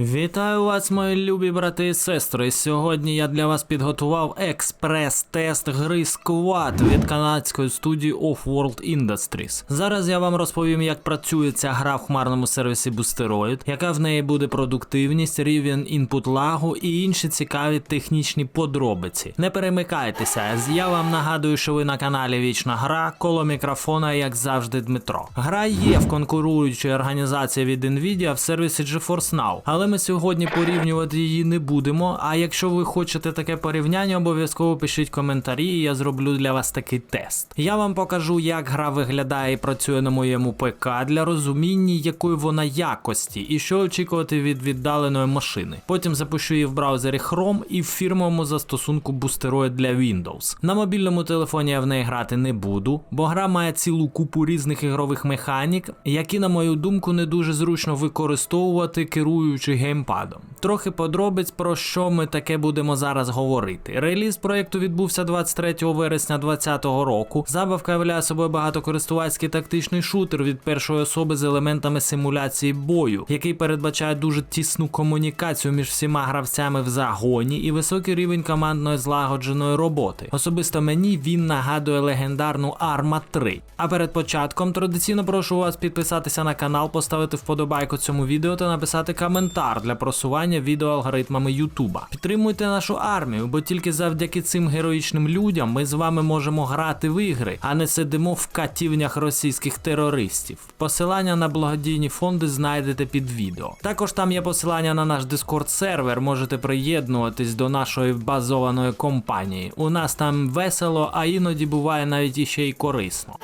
Вітаю вас, мої любі брати і сестри. Сьогодні я для вас підготував експрес-тест гри Squad від канадської студії Off-World Industries. Зараз я вам розповім, як працює ця гра в хмарному сервісі Boosteroid, яка в неї буде продуктивність, рівень інпут лагу і інші цікаві технічні подробиці. Не перемикайтеся, я вам нагадую, що ви на каналі Вічна Гра, коло мікрофона, як завжди, Дмитро. Гра є в конкуруючій організації від Nvidia в сервісі GeForce Now, але ми сьогодні порівнювати її не будемо. А якщо ви хочете таке порівняння, обов'язково пишіть коментарі, і я зроблю для вас такий тест. Я вам покажу, як гра виглядає і працює на моєму ПК для розуміння, якої вона якості і що очікувати від віддаленої машини. Потім запущу її в браузері Chrome і в фірмовому застосунку Boosteroid для Windows. На мобільному телефоні я в неї грати не буду, бо гра має цілу купу різних ігрових механік, які, на мою думку, не дуже зручно використовувати керуючи геймпадом. Трохи подробиць про що ми таке будемо зараз говорити. Реліз проекту відбувся 23 вересня 2020 року. Забавка являє собою багатокористувацький тактичний шутер від першої особи з елементами симуляції бою, який передбачає дуже тісну комунікацію між всіма гравцями в загоні і високий рівень командної злагодженої роботи. Особисто мені він нагадує легендарну Arma 3. А перед початком традиційно прошу вас підписатися на канал, поставити вподобайку цьому відео та написати коментар для просування відео алгоритмами Ютуба. Підтримуйте нашу армію, бо тільки завдяки цим героїчним людям ми з вами можемо грати в ігри, а не сидимо в катівнях російських терористів. Посилання на благодійні фонди знайдете під відео. Також там є посилання на наш Discord сервер. Можете приєднуватись до нашої базованої компанії. У нас там весело, а іноді буває навіть іще й корисно.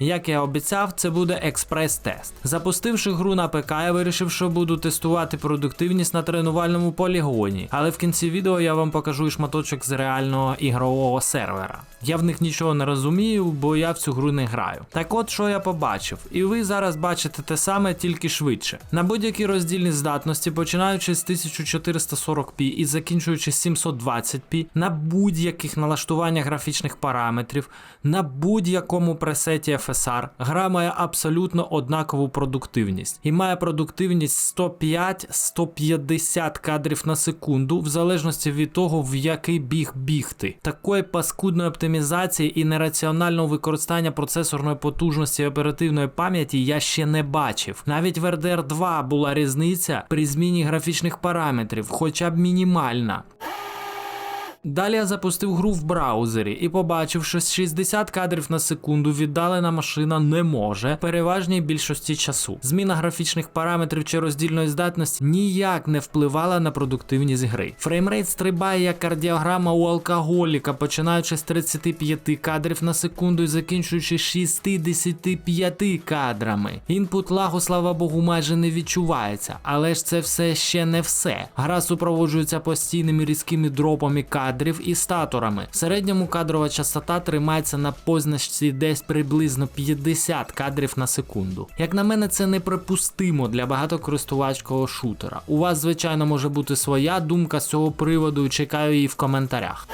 Як я обіцяв, це буде експрес-тест. Запустивши гру на ПК, я вирішив, що буду тестувати продуктивність на тренувальному полігоні, але в кінці відео я вам покажу і шматочок з реального ігрового сервера. Я в них нічого не розумію, бо я в цю гру не граю. Так от що я побачив, і ви зараз бачите те саме, тільки швидше. На будь-якій роздільній здатності, починаючи з 1440p і закінчуючи 720p, на будь-яких налаштуваннях графічних параметрів, на будь-якому пресеті FSR, гра має абсолютно однакову продуктивність і має продуктивність 105-150 кадрів на секунду, в залежності від того, в який біг бігти. Такої паскудної оптимізації і нераціонального використання процесорної потужності оперативної пам'яті я ще не бачив. Навіть в RDR 2 була різниця при зміні графічних параметрів, хоча б мінімальна. Далі я запустив гру в браузері і побачив, що 60 кадрів на секунду віддалена машина не може переважній більшості часу. Зміна графічних параметрів чи роздільної здатності ніяк не впливала на продуктивність гри. Фреймрейт стрибає як кардіограма у алкоголіка, починаючи з 35 кадрів на секунду і закінчуючи 65 кадрами. Інпут лагу, слава Богу, майже не відчувається, але ж це все ще не все. Гра супроводжується постійними різкими дропами кадрів і статорами. В середньому кадрова частота тримається на позначці десь приблизно 50 кадрів на секунду. Як на мене, це неприпустимо для багатокористувачкового шутера. У вас, звичайно, може бути своя думка з цього приводу чекаю її в коментарях.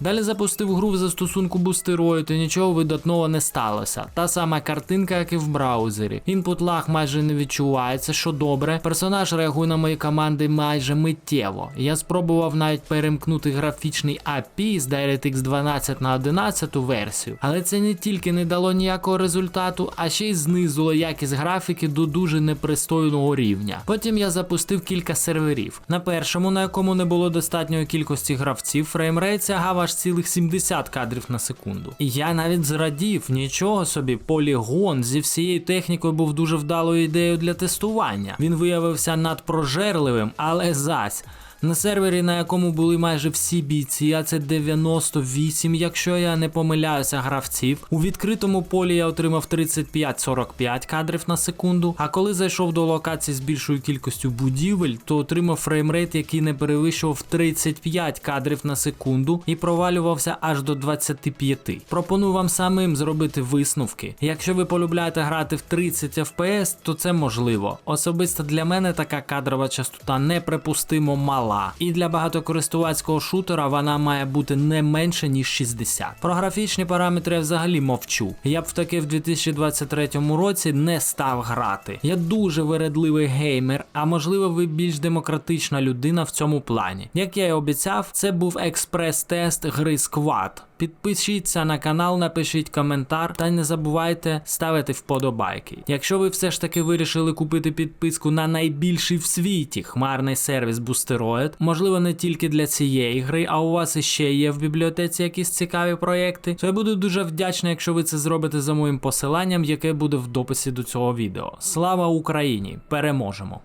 Далі запустив гру в застосунку Boosteroid і нічого видатного не сталося. Та сама картинка, як і в браузері. Інпут лаг майже не відчувається, що добре. Персонаж реагує на мої команди майже миттєво. Я спробував навіть перемкнути графічний API з DirectX 12 на 11 версію, але це не тільки не дало ніякого результату, а ще й знизило якість графіки до дуже непристойного рівня. Потім я запустив кілька серверів. На першому, на якому не було достатньої кількості гравців, фреймрейт сягав аж цілих 70 кадрів на секунду. І я навіть зрадів, нічого собі, полігон зі всією технікою був дуже вдалою ідеєю для тестування. Він виявився надпрожерливим, але зась. На сервері, на якому були майже всі бійці, а це 98, якщо я не помиляюся, гравців. У відкритому полі я отримав 35-45 кадрів на секунду. А коли зайшов до локації з більшою кількістю будівель, то отримав фреймрейт, який не перевищував 35 кадрів на секунду і провалювався аж до 25. Пропоную вам самим зробити висновки. Якщо ви полюбляєте грати в 30 FPS, то це можливо. Особисто для мене така кадрова частота неприпустимо мала. Мала, і для багатокористувацького шутера вона має бути не менше ніж 60. Про графічні параметри я взагалі мовчу. Я б таки в 2023 році не став грати. Я дуже вередливий геймер, а можливо, ви більш демократична людина в цьому плані. Як я і обіцяв, це був експрес-тест гри Squad. Підпишіться на канал, напишіть коментар та не забувайте ставити вподобайки. Якщо ви все ж таки вирішили купити підписку на найбільший в світі хмарний сервіс Boosteroid, можливо, не тільки для цієї гри, а у вас іще є в бібліотеці якісь цікаві проєкти, то я буду дуже вдячний, якщо ви це зробите за моїм посиланням, яке буде в дописі до цього відео. Слава Україні! Переможемо!